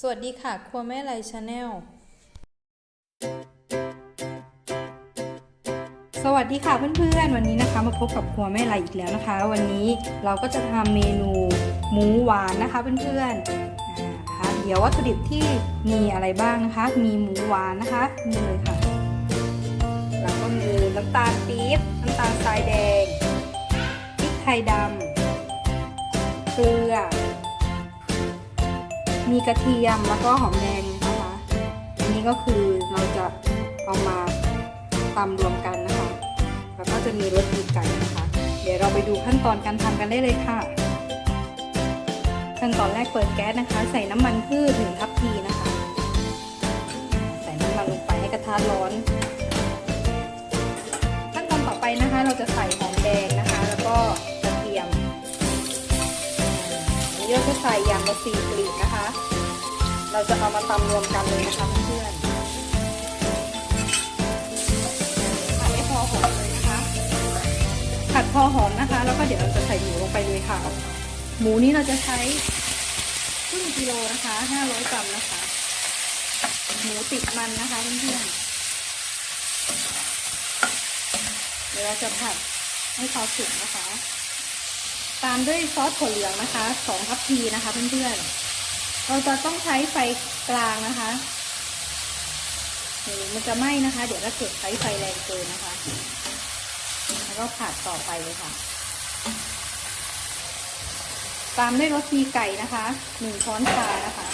สวัสดีค่ะ ครัวแม่ไรชาแนล สวัสดีค่ะเพื่อนๆ วันนี้นะคะ มาพบกับครัวแม่ไรอีกแล้วนะคะ วันนี้เราก็จะทำเมนูหมูหวานนะคะเพื่อนๆนะคะเดี๋ยววัตถุดิบที่มีอะไรบ้างนะคะ มีหมูหวานนะคะนี่เลยค่ะ แล้วก็มีน้ำตาลปี๊บ น้ำตาลทรายแดง พริกไทยดำ เกลือ มีกระเทียมแล้วก็หอมแดงนะคะอันนี้ก็คือเราจะเอามาตำรวมกันนะคะ แล้วก็จะมีรสดีไก่นะคะ เดี๋ยวเราไปดูขั้นตอนการทำกันได้เลยค่ะ ขั้นตอนแรกเปิดแก๊สนะคะ ใส่น้ำมันพืชหนึ่งทัพพีนะคะ ใส่น้ำมันลงไปให้กระทะร้อน ขั้นตอนต่อไปนะคะ เราจะใส่หอมแดงนะคะ แล้วก็กระเทียมอันนี้เราจะใส่อย่างละสี่ก เราจะเอามาตำรวมกันเลยนะคะเพื่อนผัดให้พอหอมเลยนะคะผัดพอหอมนะคะ แล้วก็เดี๋ยวเราจะใส่หมูลงไปเลยค่ะ หมูนี้เราจะใช้ครึ่งกิโลนะคะ500กรัมนะคะ หมูติดมันนะคะเพื่อนๆเดี๋ยวเราจะผัดให้พอสุกนะคะ ตามด้วยซอสถั่วเหลืองนะคะสองทัพพีนะคะเพื่อนๆ เราจะต้องใช้ไฟกลางนะคะมันจะไหม้นะคะ เดี๋ยวถ้าเกิดใช้ไฟแรงเกินนะคะ แล้วก็ผัดต่อไปเลยค่ะ ตามด้วยรสดีไก่นะคะหนึ่งช้อนชานะคะ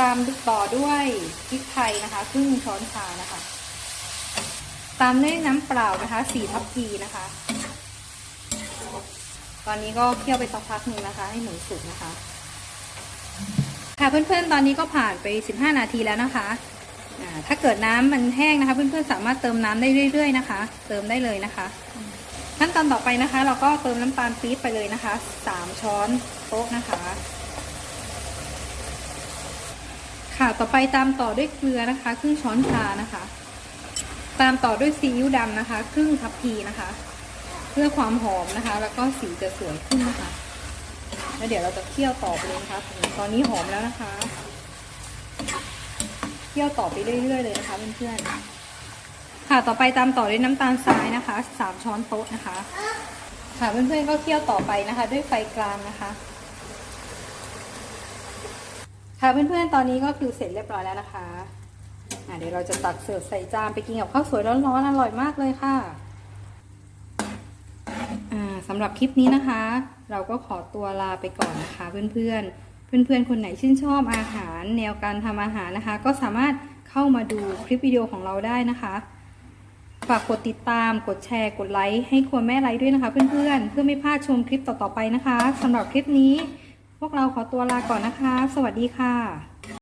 ตามต่อด้วยพริกไทยนะคะครึ่งช้อนชานะคะ ตามด้วยน้ำเปล่านะคะสี่ทัพพีนะคะ ตอนนี้ก็เคี่ยวไปสักพักหนึ่งนะคะ ให้หมูสุกนะคะ ค่ะเพื่อนๆ ตอนนี้ก็ผ่านไป 15 นาทีแล้วนะคะอ่าถ้าเกิดน้ำมันแห้งนะคะ เพื่อนๆสามารถเติมน้ำได้เรื่อย ๆ นะคะ เติมได้เลยนะคะขั้นตอนต่อไปนะคะ เราก็เติมน้ำตาลปี๊บไปเลยนะคะ 3 ช้อนโต๊ะนะคะ ค่ะต่อไปตามต่อด้วยเกลือนะคะ ครึ่งช้อนชานะคะ ตามต่อด้วยซีอิ๊วดำนะคะ ครึ่งทัพพีนะคะ พื่อความหอมนะคะ แล้วก็สีจะสวยขึ้นนะคะ แล้วเดี๋ยวเราจะเคี่ยวต่อไปเลยนะคะตอนนี้หอมแล้วนะคะเคี่ยวต่อไปเรื่อยๆเลยนะคะเพื่อนๆค่ะต่อไปตามต่อด้วยน้ำตาลทรายนะคะสามช้อนโต๊ะนะคะ ค่ะเพื่อนๆก็เคี่ยวต่อไปนะคะ ด้วยไฟกลางนะคะค่ะเพื่อนๆ ตอนนี้ก็คือเสร็จเรียบร้อยแล้วนะคะะเดี๋ยวเราจะตักเสิร์ฟใส่จานไปกินกับข้าวสวยร้อนๆอร่อยมากเลยค่ะ สำหรับคลิปนี้นะคะ เราก็ขอตัวลาไปก่อนนะคะ เพื่อนๆ เพื่อนๆ คนไหนชื่นชอบอาหาร แนวการทำอาหารนะคะ ก็สามารถเข้ามาดูคลิปวิดีโอของเราได้นะคะฝากกดติดตาม กดแชร์ กดไลค์ ให้ครัวแม่ไลค์ด้วยนะคะ เพื่อนๆ เพื่อไม่พลาดชมคลิปต่อๆไปนะคะสำหรับคลิปนี้ พวกเราขอตัวลาก่อนนะคะ สวัสดีค่ะ